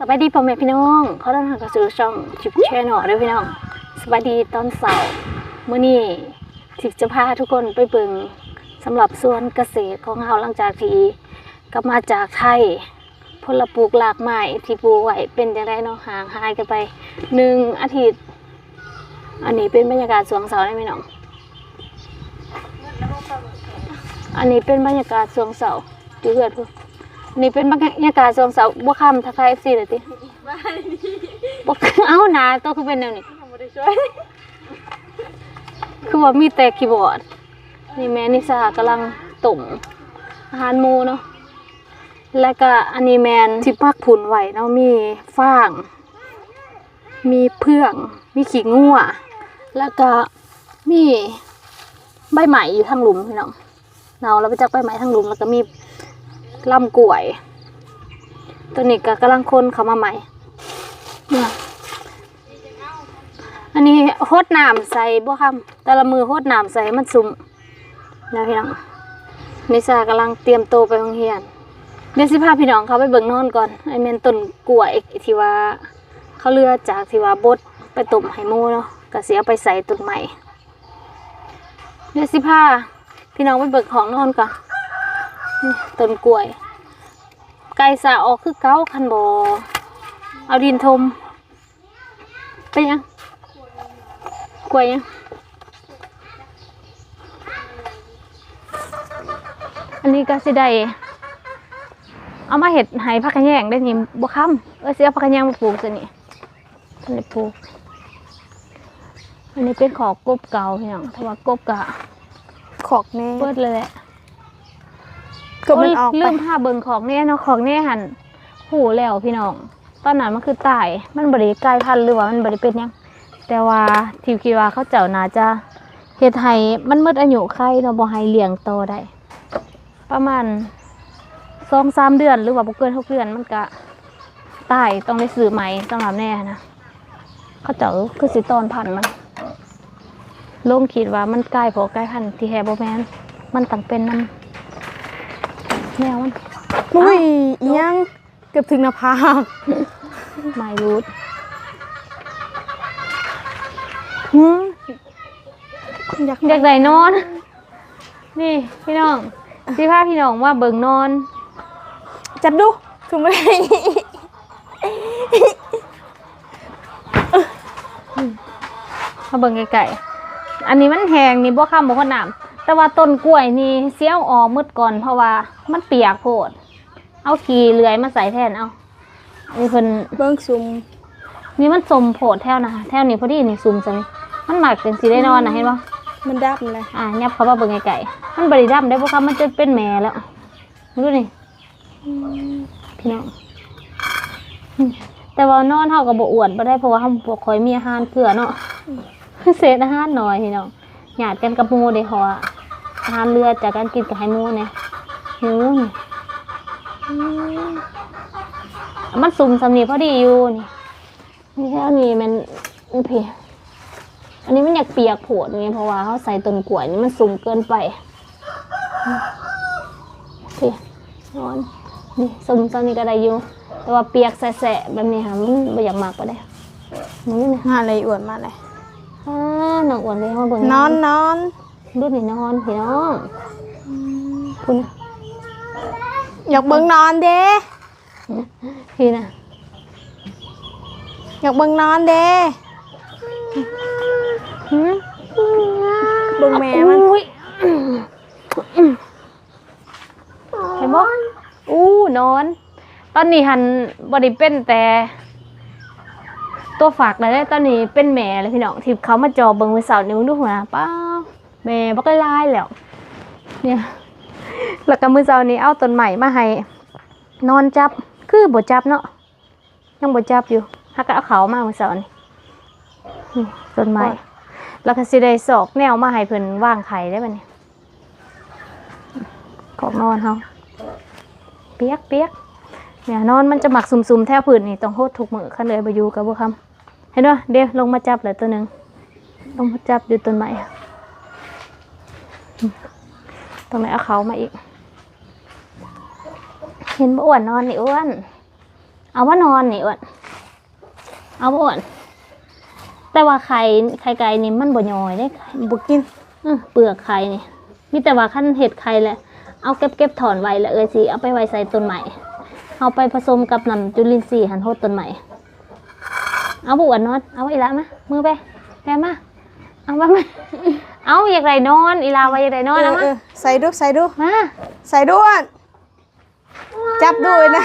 สวัสดีพ่อแม่พี่น้องเขาต้องทางกระสือช่องจิบแช่หน่อเด้อพี่น้องสวัสดีตอนเสาร์เมื้อนี้ทิพจะพาทุกคนไปเบิงสำหรับสวนเกษตรของเราหลังจากที่กลับมาจากไทยผลปลูกหลากไม้ที่ปลูกไว้เป็นจังไดเนาะห่างหายกันไปหนึ่งอาทิตย์ อันนี้เป็นบรรยากาศสวงเสาได้ไหมน้องอันนี้เป็นบรรยากาศสวงเสาอยู่เหือดพูอั นนี้เป็นบรรยากาศสวงเสาบ่ค่ำทักทาย FC เลยติบ่เอ้าหนาตัวคือเป็นแนวนี้คือว่ามีแต่คีย์บอร์ด นี่แม่นิสากำลังตุ่มอาหารหมูเนาะแล้วก็อันนี้แมนที่ปักผุนไว้เนาะมีฟาง มีเพื่อง มีขี้งัวแล้วก็มีใบไหม้อยู่ทางหลุมพี่น้องเราเราไปจับใบไหม้ทางหลุมแล้วก็มี ลำกล้วย ตัวนี้ก็กำลังคนเขามาใหม่เนี่ยอันนี้โฮดน้ำใส่บ่คำแต่ละมือโฮดน้ำใส่มันซุ่มนะพี่น้องนิสากำลังเตรียมโตไปโรงเรียนเดี๋ยวสิพาพี่น้องเขาไปเบิ่งนอนก่อนไอเมนต้นกล้วยที่ว่าเขาเลือจากที่ว่าบดไปต้มไห้มูเนาะก็เสียไปใส่ต้นใหม่เดี๋ยวสิพาพี่น้องไปเบิ่งของนอนก่อน นี่ต้นกล้วย ไก่สาออกคือเก้าคันบอเอาดินทมเป็นยังกล้วยยังอันนี้ก็สิได้เอามาเห็ดไห้ผักกระแยงได้นี่บ่ค้ำเออสิเอาผักกระแยงมาปลูกซะนี่อันนี้ปลูกอันนี้เป็นขอกกบเก่าพี่น้องถ้าว่ากบกะขอกแน่เปิดเลยแหละ ก็มันออกโยไปลืมผ้าเบิ่งของเนี่ยเนาะของเนี่ยหันหูแล้วพี่น้อง ตอนนั้นมันคือตาย มันบริกลายพันธุ์หรือว่ามันบริเป็นหยัง แต่ว่าทีคิดว่าเขาเจ้าน่าจะเฮ็ดให้มันหมดอายุไข่เนาะบ่ให้เลี้ยงโตได้ ประมาณสองสามเดือนหรือว่าบ่เกินหกเดือนมันก็ตายต้องได้ซื้อใหม่สำหรับแน่นะ เขาเจ้าคือสิตอนพันธุ์มันลงคิดว่ามันใกล้พอใกล้พันธุ์ที่แฮบ่แม่นมันต้องเป็นน้ำ แนวมันมุ้ยอีหยังเกือบถึงหน้าผากไมรูทหืมอยากอยากได้นอน นี่พี่น้องพี่พาพี่น้องว่าเบิ่งนอน จับดูคือไม่ได้มาเบิ่งไก่ๆอันนี้มันแหงนี่บ่ค้ำบ่คนน้ำ แต่ว่าต้นกล้วยนี่เสี้ยวออกมืดก่อนเพราะว่ามันเปียกโพด เอาขี้เลื่อยมาใส่แทนเอาอันนี้เพิ่นเบิ้งซุมนี่มันสมโพดแถวนะคะแถวนี้พอดีนี่ซุ่มจังมันหมักเป็นสีได้นอนนะเห็นปะมันดับเลยอะยับเข้ามาเบิ่งไก่ๆมันบริดัมได้เพราะว่ามันจะเป็นแม่แล้วดูนี่พี่น้องอืมแต่ว่านอนเฮาก็บ่อ้วนบ่ได้เพราะว่าเฮาบ่ค่อยมีอาหารเผื่อเนาะเศษอาหารน้อยพี่น้องหยาดกันกับหมูเด้เพราะว่าอาหารเรือจากการกินกับไห้หมูเนี่ยหิวนี่อืมมันสุ่มสำนีพอดีอยู่นี่นี่แค่นี้มันมันเพียอันนี้มันอยากเปียกโผดไงเพราะว่าเขาใส่ต้นกล้วยนี่มันสูงเกินไปพี่นอนนี่สมตอนนี้ก็ได้อยู่แต่ว่าเปียกแสะๆแบบนี้ค่ะมันไม่อยากมากก็ได้มันนี่นะหาอะไรอวดมาเลยอ่าน้องอ้วนเลยมาเบิ่งนอนนอน ดูนี่นอนพี่น้องคุณนะอยากเบิ้งนอนเด้พี่นะอยากเบิ้งนอนเด้หืมเบิ้งแม่มันอุ้ยเห็นบ่อู้นอน ตอนนี้หันบริเป็นแต่ ตัวฝากได้ได้ตอนนี้เป็นแม่เลยพี่น้องที่เขามาจอเบิ่งมือเสาร์นิ้วดูหัวนะป้า แม่บักลายแล้ว เนี่ยแล้วก็มือเสาร์นี้เอาต้นใหม่มาให้นอนจับคือบ่จับเนาะยังบ่จับอยู่ฮักก็เอาเขามามือเสาร์นี้นี่ต้นไม้แล้วก็สิได้สอกแนวมาให้เพิ่นว่างไข่ได้บัดนี้กอกนอนเฮาเปียกเปียกเนี่ยนอนมันจะหมักซุ่มๆแถวผืนนี่ต้องโหดทุกมือขันเลยไปอยู่กับบุคำเห็นว่าเดี๋ยวลงมาจับเลยตัวหนึ่งลงมาจับอยู่ต้นไม้อืม ตรงไหนเอาเขามาอีก เห็นบ่อ้วนนอนนี่อ้วน เอาว่านอนนี่อ้วน เอาบ่อ้วน แต่ว่าไข่ไข่ไก่นี่มันบ่ย่อยเด้บ่กินเออเปลือกไข่นี่ มีแต่ว่าขั้นเห็ดไข่แหละ เอาเก็บเก็บถอนไว้แล้วเอ้ยสิเอาไปไว้ใส่ต้นใหม่ เอาไปผสมกับน้ำจุลินทรีย์หันโทษต้นใหม่ เอาบุอันนอน เอาอีละมามือไปแปมา เอามามา เอาอยากไรนอน อีลาไว้อยากไรนอนเอามาเออใส่ดูใส่ดู มาใส่ด้วย จับด้วยนะ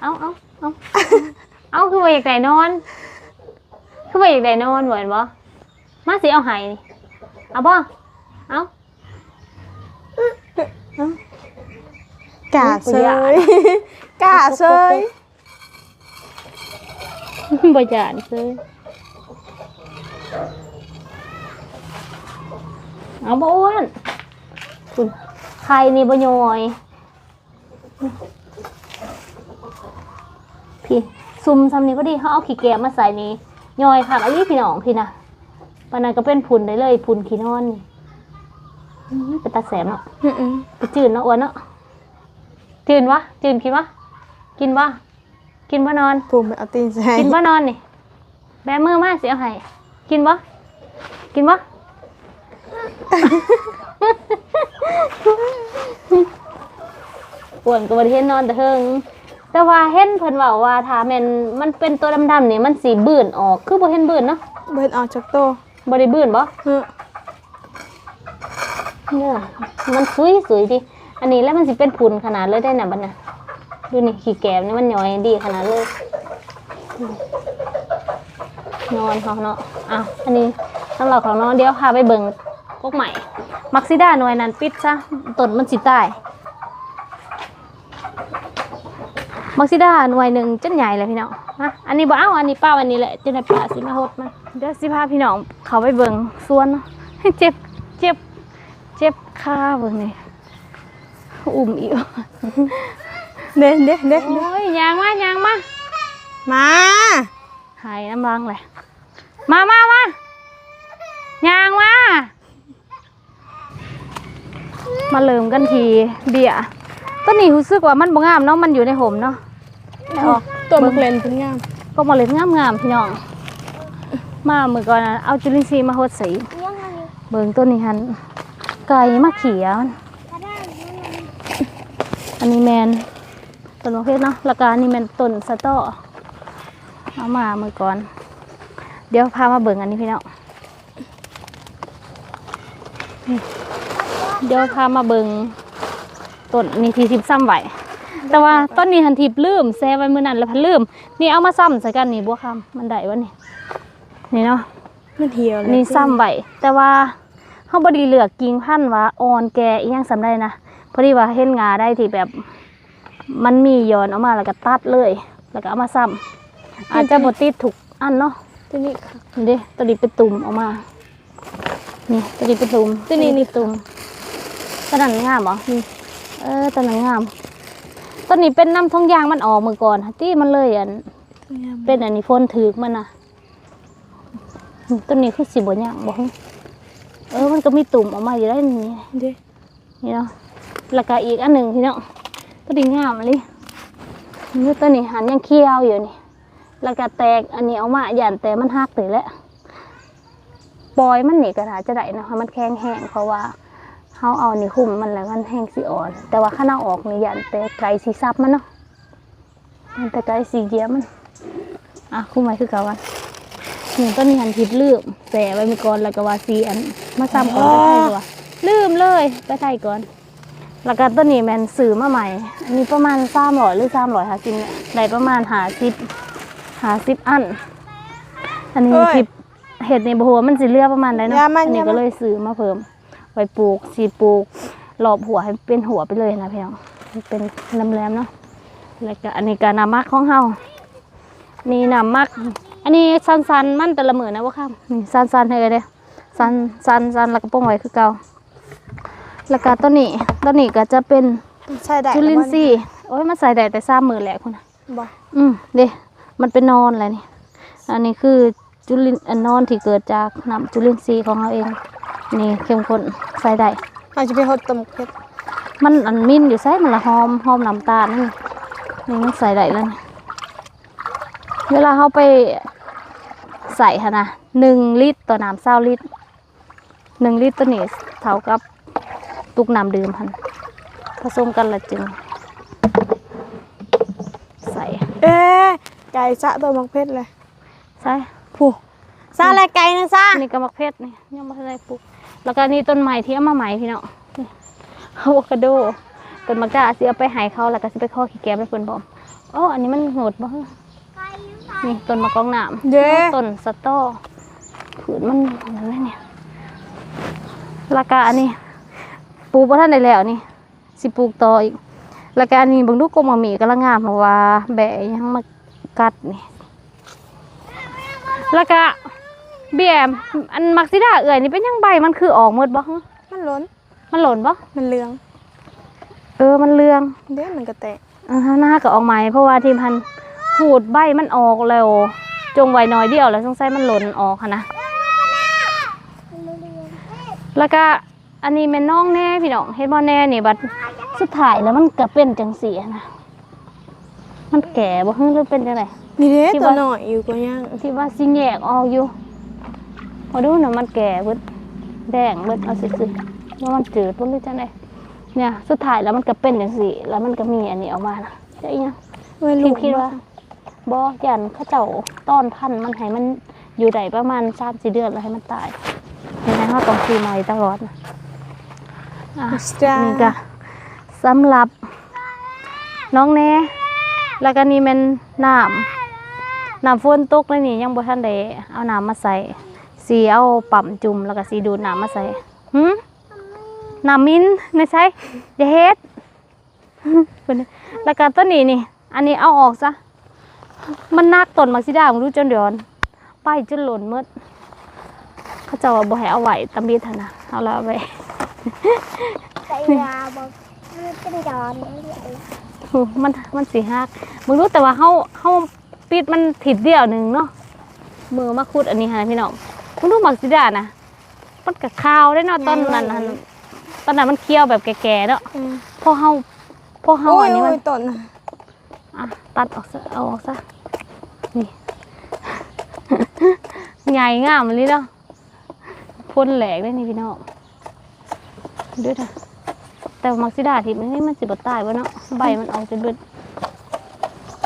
เอาเอาเอาเอาคือว่าอยากไรนอน คือว่าอยากไรนอนเหมือนบ่มาสิเอาไห้นี่เอาบ่เอากาเซยกาเซยบ่จานเลย เอาบ่อ้วนคุณไข่นี่บ่ย่อยพี่ซุ่มซำนี้ก็ดีเขาเอาขี้แกะมาใส่นี่ย่อยค่ะอันนี้พี่น้องพี่นะปานนั้นก็เป็นพุนได้เลย พุนขี้นอนนี่อื้อเป็นตาแสบเนาะอืมไปจืดเนาะอ้วนเนาะจืดวะจืดกินวะกินวะกินวะนอนๆผมไปเอาตีนใส่กินบ่นอนนี่แบมือมาสิเอาให้กินบ่กินบ่ ปวนก็บ่ได้เห็นนอนแต่เฮิงแต่ว่าเห็นเพิ่นเว้าว่าถ้าแม่นมันเป็นตัวดำๆนี่มันสิบื่นออก คือบ่เห็นบื่นเนาะเบิดออกจากโตะบ่ได้บื่นบ่เออเนี่ยมันสวยๆดิอันนี้แล้วมันสิเป็นพุนขนาดเลยได้น่ะบัดน่ะดูนี่ขี้แก้มนี่มันย่อยดีขนาดเลยนอนเขาเนาะอ้าวอันนี้สำหรับของน้องเดี๋ยวพาไปเบิ่ง กกใหม่ มักซิด้าหน่วยนั้นปิดซะต้นมันสิตาย มักซิด้าหน่วยหนึ่งจนใหญ่เลยพี่น้องมาอันนี้บ่เอาอันนี้ป้าวันนี้แหละจนได้ป้าสิมาโหดมาเดี๋ยวสิพาพี่น้องเขาไปเบิ่งสวนเนาะเจ็บเจ็บเจ็บขาเบิ่งนี่อุ่มอีกเด้เด้เด้โอ้ยยางมายางมามาหายน้ำรังเลยมามามา ยางมา มาเริ่มกันทีเบียร์ต้นนี้รู้สึกว่ามันบ่งามเนาะมันอยู่ในห่มเนาะไม่ออกตัวมักเล่นเพิ่นงามก็มาเล่นงามงามๆพี่น้อง มาเมื่อก่อนนะเอาจุลินทรีย์มาโหดสีเบิ่งต้นนี้หันไก่มาเขียมันอันนี้แมนต้นมะเพชเนาะแล้วก็อันนี้แมนต้นสะเตอเอามาเมื่อก่อน เดี๋ยวพามาเบิ่งอันนี้พี่น้องนี่ เดี๋ยวพามาเบิ่งต้นนี่ที่ทิพย์ซ้ำไหวแต่ว่าต้นนี้หันทิพย์ลืมแซ่ไว้มื้อนั้นแล้วพันลืม นี่เอามาซ้ำใส่กันนี่บัวคำมันได้วะนี่นี่เนาะมันเหี่ยวเลยนี่ซ้ำไว้แต่ว่าเฮาบ่ไดีเลือกกิ่งพันธุ์ว่าอ่อนแก่อีหยังสำได้นะพอดีว่าเห็นงาได้ที่แบบ มันมีย้อนออกมาแล้วก็ตัดเลย แล้วก็เอามาซ้ำอาจจะบ่ติดถูกอันเนาะตัวนี้ค่ะนี่เด้ตัวนี้เป็นตุ่มออกมา นี่ตัวนี้เป็นตุ่มตัวนี้นี่ตุ่ม ตัวนั้นงามเหรอนี่เออตัวนั้นงามตัวนี้เป็นน้ำท้องยางมันออกมือก่อนที่มันเลยอันเป็นอันนี้ฝนถือมันนะต้นนี้คือสิบย่างบอกเออมันก็มีตุ่มออกมาอยู่ได้นี่เด้นี่เนาะแล้วก็อีกอันหนึ่งพี่น้องต้นนี้งามอันนี้นี่ต้นนี้หันยังเคี้ยวอยู่นี่แล้วก็แตกอันนี้เอามาหยันแต่มันหักเลยแหละปล่อยมันนี่ก็น่าจะได้นะคะมันแข็งแห้งเพราะว่า เขาเอานี่หุ้มมันแล้วมันแห้งสีอ่อน แต่ว่าข้างนอกออกนี่หยันแต่ไกลสีซับมันเนาะยันแต่ไกลสีเกียมัน อะคู่ไม้คือเก่าวันหนึ่งต้นนี้หันทิพย์ลืมแสไว้มีก่อนแล้วก็ว่าสีอันมาซ้ำก่อนไปไทยตัวลืมเลยไปไทยก่อน แล้วก็ต้นนี้แมนซื้อมาใหม่ อันนี้ประมาณสามร้อยหรือสามร้อยหาสิบเนี่ยได้ประมาณหาสิบหาสิบอัน อันนี้ทิพย์เห็ดในบัวามันสิเหลือประมาณได้เนาะยามันอันนี้ยาก็มันเลยซื้อมาเพิ่ม ไว้ปลูกสีปลูกรอบหัวให้เป็นหัวไปเลยนะพี่น้องให้เป็นแหลมๆเนาะแล้วก็อันนี้ก็น้ำมักของเฮานี่น้ำมัก อันนี้สันสันๆมันแต่ละมือนะว่าค่ะนี่สันสันๆให้เลยเด้สันสันสันแล้วก็ป้องไว้คือเก่าแล้วก็ต้นนี้ต้นนี้ก็จะเป็นใช่ได้จุลินทรีย์โอ้ยมันใส่ได้แต่สามมือแหละคุณนะบ่อืมเด้มันเป็นนอนอะไรนี่ อันนี้คือจุลินอันนอนที่เกิดจากน้ำจุลินทรีย์ของเราเอง นี่เข้มข้นใส่ได้อาจจะไปฮดต้มเผ็ดมันอันมินอยู่ใส่มันละหอมหอมน้ำตาลนี่นี่มันใส่ได้แล้วนี่เวลาเขาไปใส่ค่ะนะหนึ่งลิตรต่อน้ำเศร้าลิตรหนึ่งลิตรตัวนี้เท่ากับตุกน้ำดื่มพันผสมกันและจึง ใส่ เอ๊ะไก่ซะตัวมักเพชรเลยใส่ผู้ซะอะไรไก่นะซะอันนี้ก็มักเพชรนี่ยังไม่ได้ปลูก แล้วก็นี่ต้นใหม่ที่เอามาใหม่พี่เนาะนี่อะโวคาโดต้นมะกาสิเอาไปใหายเขาแล้วก็สิไปข้อขี้แก้มให้เพิ่นบอกโอ้อันนี้มันโหดบ่นี่ต้นมะกอกน้ำเด้ต้นสะตอผืนมันนั่นแหละเนี่ยแล้วก็อันนี้ปลูกบ่ทันได้แล้วนี่สิปลูกต่ออีกแล้วก็อันนี้เบางลูกกลมหมีกำลังงามเพราะว่าแบะยังมากัดนี่แล้วก็ เบี้ยอันมักซิดาเอื่อยนี่เป็นยังใบมันคือออกหมดบ่ฮะมันล้น มันหล่นบ่มันเหลืองเออมันเลืองเด้มันก็แตกอ่าหน้าก็ออกใหม่เพราะว่าทีมพันธุ์หูดใบมันออกแล้ว จงไว้น้อยเดียวแล้วสงสัยมันหล่นออกค่ะนะแล้วก็อันนี้แม่นน้องแน่พี่น้องเฮ็ดบ่แน่นี่บัดสุดท้ายแล้วมันก็เป็นจังซี่อะนะมันแก่บ่ฮึหรือเป็นจังไดนี่เด้ที่ตัวว่าหน่อยอยู่ก็ยังที่ว่าสิแยกออกอยู่ พอดูน่ะมันแก่เบิดแดงเบิดเอาซื่อๆว่ามันจืดบ่รู้จังไดเนี่ยสุดท้ายแล้วมันก็เป็นจังซี่แล้วมันก็มีอันนี้ออกมานะจะอีหยังไม่คิรู้ดคิดว่าบอยันเขาเจ้าต้อนพันธุ์มันให้มันอยู่ได้ประมาณสามสี่เดือนแล้วให้มันตายยังไงเขาต้องซื้อใหม่ตลอดนะอะจ้านี่ก็สำหรับน้องแน่แล้วก็นี่เป็นน้ำน้ำฝนตกแล้วนี่ยังบ่ทันได้เอาน้ำมาใส่ สีเอาปั๊มจุ่มแล้วก็สีดูดน้ำมาใส่หืมน้ำมินไม่ใช่อย่าเฮ็ดแล้วก็ต้นนี้นี่ อันนี้เอาออกซะ มันนักต้นมักซิดาผมรู้จนเดือนไปจนหล่นหมดเขาจะว่าบ่ให้เอาไหว้ตำบีทนนะเอาละไว้ใจยาบอกมันเดอนเรื่อยมันมันสีหักมึงรู้แต่ว่าเฮาเฮาปิดมันถิดเดียวหนึ่งเนาะมือมาคุดอันนี้ฮะพี่น้อง มึงรู้มักซิดานะมันกับข้าวได้เนาะตอนนั้นหั่นตอนนั้นมันเคี้ยวแบบแก่ๆเนาะอืมพอเฮาพอเฮาโอ้อัยนนี้โอ้มันยต้นน่ะอะตัดออกซะเอาออกซะนี่ ใหญ่งามเลยเนาะพ่นแหลกได้นี่พี่น้องด้วยนะแต่ว่ามักซิดาทิพย์นี่มันสิบตายวะเนาะใบมันออกจะเบิด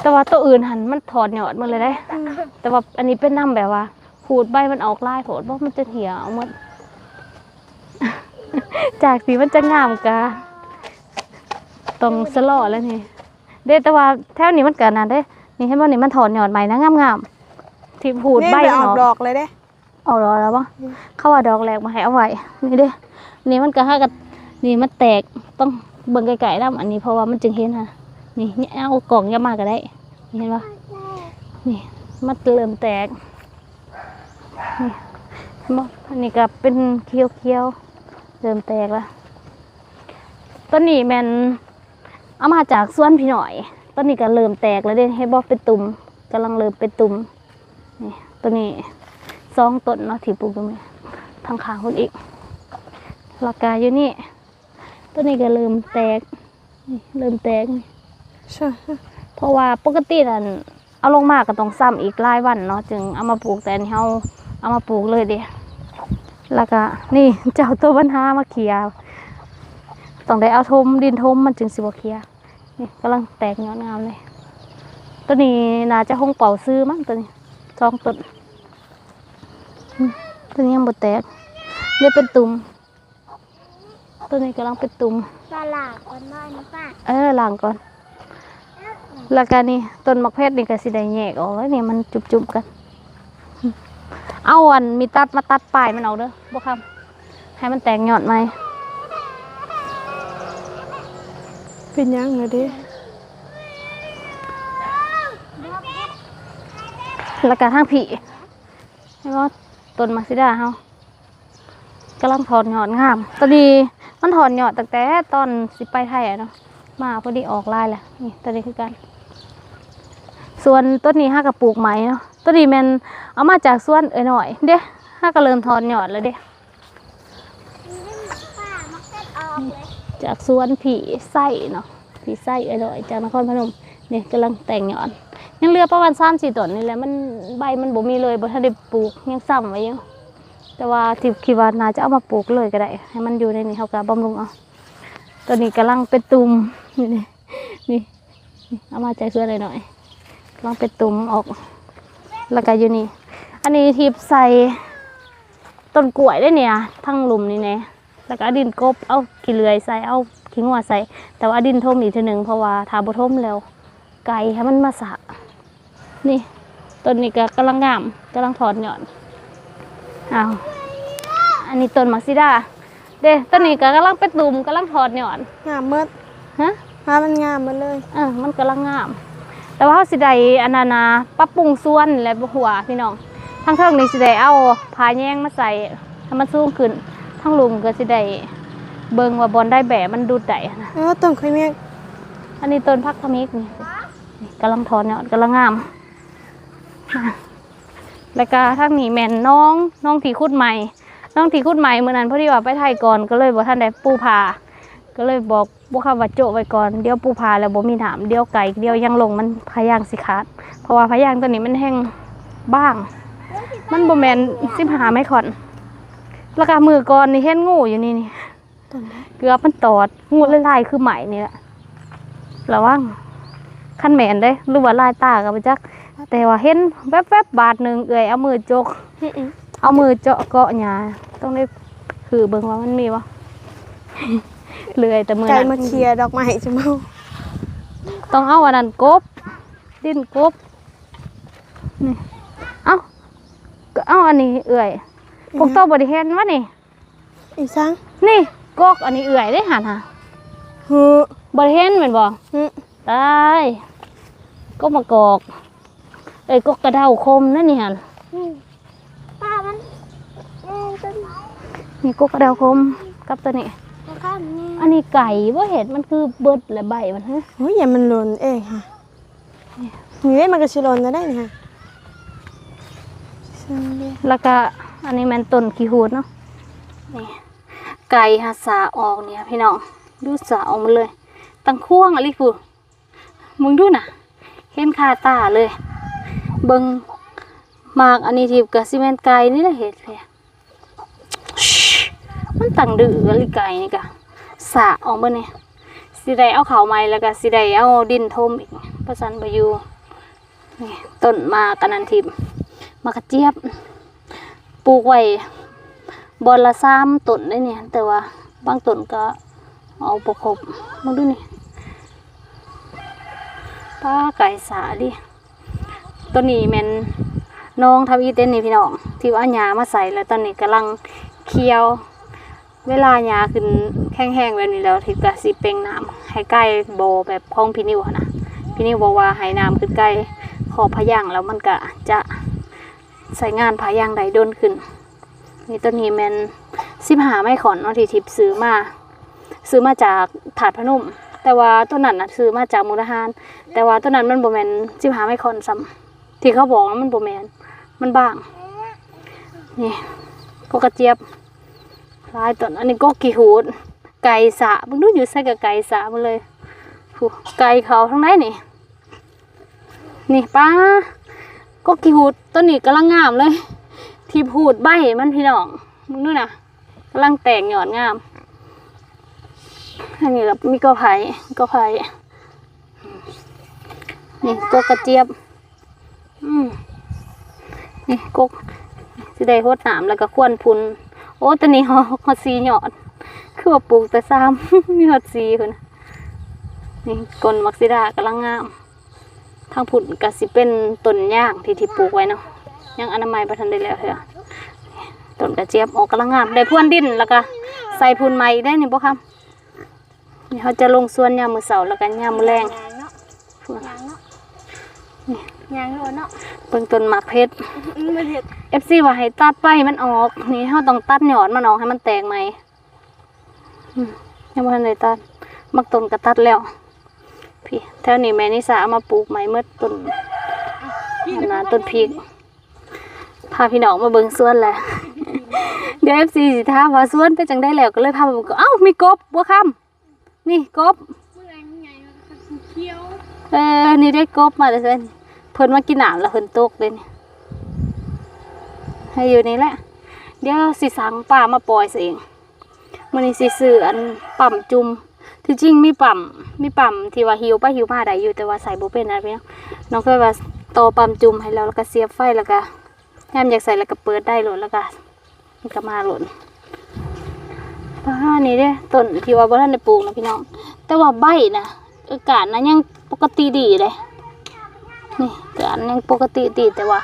แต่ว่าตัวอื่นหันมันถอดหยอดหมาเลยได้ แต่ว่าอันนี้เป็นน้ำแบบว่า ขูดใบมันออกลายโผดเพราะมันจะเหี่ยวหมด จากสีมันจะงามกาตรงสลอแล้วนี่ เด้แต่ว่าแถวนี้มันเกิดนานเด้ นี่เห็นบ่นี่มันถอนหยอดใหม่นะงามๆที่พูดนี่ใบไปมันอออกอกดอกเลยเด้ออกดอกแล้วปะเขาว่าดอกแรกมาให้เอาไว้นี่เด้ นี่มันก็ห้ากับนี่มันแตกต้องเบิ่งไกลๆแล้วอันนี้เพราะว่ามันจึงเห็นฮะนี่นี่เอากล่องยามาก็ได้นี่เห็นปะนี่มันเริ่มแตก นี่เห็นบ่อันนี้ก็เป็นเคี้ยวๆเริ่มแตกแล้วต้นนี้แมนเอามาจากสวนพี่หน่อย ต้นนี้ก็เริ่มแตกแล้วเด้ให้บอกเป็นตุ่มกำลังเริ่มเป็นตุ่มนี่ต้นนี้สองต้นเนาะที่ปลูกตรงนี้ทางขางคนอีกราคาอยู่นี่ต้นนี้ก็เริ่มแตกนี่เริ่มแตกนี่ใช่เพราะว่าปกตินั่นเอาลงมาก็ต้องซ้ำอีกหลายวันเนาะจึงเอามาปลูกแต่อันนี้เฮา เอามาปลูกเลยเดีแล้วก็นี่เจ้าตัวปัญหามาเคลียร์ต้องได้เอาทมดินทมมันจึงสิบ่เคลียร์นี่กำลังแตกยอดงามเลยตัวนี้น่าจะห้องเป่าซื้อมั้งตัวนี้สองต้นอืมตัวนี้ยังบ่แตกเนี่ยเป็นตุ่มตัวนี้กำลังเป็นตุ่มๆปลาหลากคนน้อยนะป้าเออล้างก่อนแล้วก็นี่ต้นมะเพร้าวนี่ก็สิได้แยกออกแล้วนี่มันจุบๆกัน เอาอันมีตัดมาตัดปลายมันเอาเด้อบ่ครับให้มันแตกยอดไหมเป็นยังเลยเด้แล้วก็ทางผีแล้วก็ต้นมักซิดาเฮากำลังถอนยอดงาม ตอนนี้มันถอนยอดตั้งแต่ตอนสิไปไทยอะเนาะมาพอดีออกลายแหละนี่ตอนนี้คือกัน ส่วนต้นนี้ห้ากระปลูกไหมเนาะ ต้นนี้แมันเอามาจากสวนเอ้ยหน่อย เด้ห้าก็เริ่มถอนหยอดแล้วเด้จากสวนผีไส้เนาะผีไส้เอ้ยหน่อยจากนครพนมเนี่ยกำลังแต่งหยอดยังเหลือประมาณ3-4ต้นนี่แหละมันใบมันบ่มีเลยบ่ทันได้ปลูกยังซ้ำไว้อยู่แต่ว่าที่คิดว่าน่าจะเอามาปลูกเลยก็ได้ ให้มันอยู่ในนี้เฮาก็บำรุงเอาตัวนี้กำลังเป็นตุ่มนี่นี่เอามาใจเสื้อหน่อยๆกำลังเป็นตุ่มออก แล้วก็อยู่นี่ อันนี้ทิพใส่ต้นกล้วยได้เนี่ยทั้งหลุมนี่แน่แล้วก็เอาดินกบ เอาขี้เลื่อยใส่ เอาขี้งัวใส่ แต่ว่าเอาดินท่มอีกทีหนึ่งเพราะว่าถ้าบ่ท่มแล้ว ไก่ให้มันมาสะ นี่ต้นนี้ก็กำลังงามกำลังถอดหย่อนเอาอันนี้ต้นมักซิดา เด้ต้นนี้ก็กำลังเป็นตุ่มกำลังถอดหย่อนงามเมิดฮะพามันงามหมาเลยเออมันกำลังงาม แต่ว่าเขาสิได้อันนานาปรับปรุงส่วนและหัวพี่น้องทั้งเทิงนี่สิได้เอาผาแยงมาใส่ให้มันสูงขึ้นทั้งหลุมก็สิได้เบิ่งว่าบอลได้แบบมันดูดได้นะเออต้นข่อยเมียกอันนี้ต้นพักขมิกนี่นี่กำลังถอนเนี่ยกำลังงามอะแล้วก็ทั้งนี้แม่นน้องน้องที่คุดใหม่น้องที่คุดใหม่เมื่อนั้นพอดีว่าไปไทยก่อนก็เลยบอกท่านได้ปูผาก็เลยบอก บุคว่าโจไว้ก่อนเดี๋ยวปูผาแล้วบ่มีหนามเดี๋ยวไก่เดี๋ยวยังลงมันพายางสิขาดเพราะว่าพายางตัวนี้มันแห้งบ้าง มันบ่แมนสิบหาไม่ขอนแล้วก็มือก่อนนี่เห็นงูอยู่นี่นี่เกือบมันตอดงูลายๆคือไหมนี่แหละระวังขั้นแมนได้หรือว่าลายตากับจัก แต่ว่าเห็นแวบๆบาทหนึ่งเอื่อยเอามือจก เอามือเจาะเกาะหญ้าต้องได้คือเบิ่งว่ามันมีวะ เลื่อยแต่มือไก่นั้นมาเคลียร์ดอกไม้จะเมาต้องเอาอันนั้นกบ ดิ้นกบนี่เอาก็เอาอันนี้เอื่อยพวกโตบริเห็นวะนี่ อีสังนี่กกอันนี้เอื่อยได้หันหะฮือบริเห็นเหมือนบ่ฮึตายก็มากอกเอ้ยกกกระเดาคมนั่นนี่หันป้ามันเอ้ยต้นนี่กกกระเดาคมกับตัวนี้มะขาม นี่อันนี้ไก่ว่าเห็ดมันคือเบิดและใบมันฮะโอ้ยอย่ามันหล่นเองค่ะนี่ได้มันก็สิหล่นนะได้นี่ค่ะซึ่งเดียวแล้วก็อันนี้มันต้นขี้หูดเนาะนี่ไก่หาสาออกเนี่ยพี่น้องดูสาออกมาเลย ตั้งข่วงอะไรฟูมึงดูน่ะเห็นคาตาเลยเบิงมากอันนี้ทิบกับซีเมนต์ไก่นี่แหละเห็ดเลยมันตั้งดื้ออะไรไก่นี่กะ สาออกมาเนี่ยสิได้เอาเขาวใหม่แล้วก็สิได้เอาดินทมอีกประสันบายูนี่ต้นมากอันันทิบมากระเจี๊ยบปลูกไว้บอนละซ้ำต้นได้เนี่ย แต่ว่าบางต้นก็เอาประคบมาดูนี่ป้าไก่สาดิต้นนี้แมนน้องทำอีเต้นนี่พี่น้องที่ว่าหญ้ามาใส่แล้วตอนนี้กำลังเคี้ยว เวลาหญ้าขึ้นแห้งๆแบบนี้แล้วทิกะสิเป่งน้ำให้ใกล้โบแบบของพี่นิวนะพี่นิวบอกว่าให้น้ำขึ้นใกล้ขอบพะยางแล้วมันก็จะใส่งานผายางใดด้นขึ้น นี่ต้นนี้แมนสิบหาไม่ขอนนาะที่ทิพซื้อมา ซื้อมาจากถาดพนุ่ม แต่ว่าต้นนั้นนะซื้อมาจากมูลหานแต่ว่าต้นนั้นมันโบแมนสิบหาไม่ขอนซ้ำที่เขาบอกว่ามันโบแมนมันบาง นี่ก็กระเจี๊ยบ ลายต้นอันนี้ก็กี่หูดไก่สะมึงดูอยู่ใส่กับไก่สะมาเลยไก่เขาทั้งนั้นนี่ นี่ป้าก็กี่หูดต้นนี้กำลังงามเลย ที่พูดใบมันพี่น้องมึงดูนะกำลังแตกหยอดงามอันนี้ก็มีกอไผ่กอไผ่นี่กกกระเจี๊ยบ อืมนี่กกสิได้โคดหนามแล้วก็ควนพุน อ้ตัวนี้หอหอสีหยอด คือว่าปลูกแต่ซ้ำมีหอดสีคนน่ะนี่กลนมักซิดากำลังงาม ทางผุดก็สิเป็นต้นย่างที่ที่ปลูกไว้เนาะยังอนามัยประทันได้แล้วเถอะต้นกระเจี๊ยบออกกำลังงาม ได้พรวนดินแล้วก็ใส่พูนใหม่ได้นี่บ่ครับนี่เขาจะลงสวนยามมื้อเสาร์แล้วก็ยามมื้อแรง ยางเนาะพูนยางเนาะยางเนาะเบิ่งต้นหมากเพชรอืมมันเห็ด FC ว่าให้ตัดไปให้มันออกนี่เฮาต้องตัดยอดมันออกให้มันแตกใหม่อืมยังบ่ทันได้ตัดมักต้นก็ตัดแล้ว พี่แถวนี้แม่นิสาเอามาปลูกใหม่เมื่อต้นอันนะต้นพริกพาพี่น้องมาเบิ่งสวนแหละเดี๋ยวเอฟซีสิถามว่าสวนเป็นจังได้แล้วก็เลยพามาเบิ่งก็เอ้ามีกบบัวคำนี่กบเมื่อไงไงมันเคี้ยวเออนี่ได้กบมาแต่เส้น เพิ่นมากินหน้ำแล้วเพิ่นตกเลยนี่ให้อยู่นี่แหละ เดี๋ยวสิสังป้ามาปล่อยเองมื้อนี้สิซื้ออันปั๊มจุ่มที่จริงมีปั๊มมีปั๊มที่ว่าหิวไปหิวมาได้อยู่แต่ว่าใส่บ่เป็นนะพี่น้องน้องเคยว่าต่อปั๊มจุ่มให้แล้วแล้วก็เสียบไฟแล้วก็ยามอยากใส่แล้วก็เปิดได้โหลดแล้วก็มันก็มาโหลดป้านี่เด้ต้นที่ว่าบ่ทันได้ปลูกนะพี่น้อง แต่ว่าใบนะอากาศนะยังปกติดีเลย นี่อากาศยังปกติดีแต่ว่า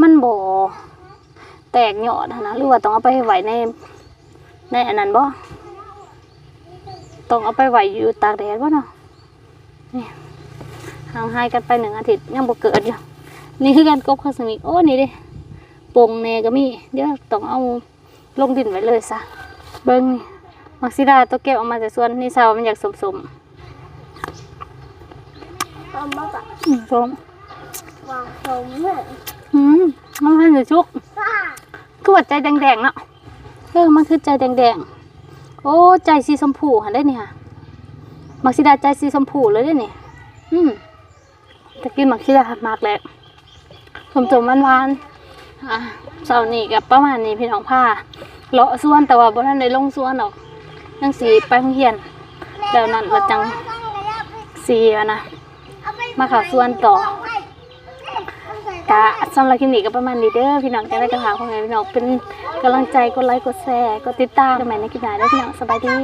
มันบ่แตกยอดหั้นนะหรือว่าต้องเอาไปไว้ในในอันนั้นบ่ต้องเอาไปไว้อยู่ตากแดดบ่เนาะนี่ห่างหายกันไปหนึ่งอาทิตย์ยังบ่เกิดอยู่นี่คือการกบข้าวสมิกโอ้นี่เด้ปงแหนก็มีเดี๋ยวต้องเอาลงดินไว้เลยซะเบิ่งนี่มักซิดาตัวเก็บออกมาจากสวนนี่ซาวมันอยากสมๆเอามาแบบอืมส้มวางผมเหมือนอืมมันเป็นสีชุกป้าคือว่าใจแดงๆเนาะเออมันคือใจแดงๆ โอ้ใจสีชมพูหันได้นี่ค่ะมักซิดาใจสีชมพูเลยได้นี่อืมตะกินมักซิดามากแหละสมสมหวานๆอะเสาร์นี้กับประมาณนี้พี่น้องผ้าเลาะสวนแต่ว่าบ่ทันได้ลงสวนหรอกยังสีไปโรงเรียน แล้วนั้นเราจัง สีอะนะ มาเข่าวสวนต่อ กะสำหรับคลิปนี้ก็ประมาณนี้เด้อพี่น้องจะได้กระหางพ่อแม่พี่น้องเป็นกำลังใจกดไลค์กดแชร์กดติดตามกันใหม่ในคลิปหน้าเด้อพี่น้องสบายดี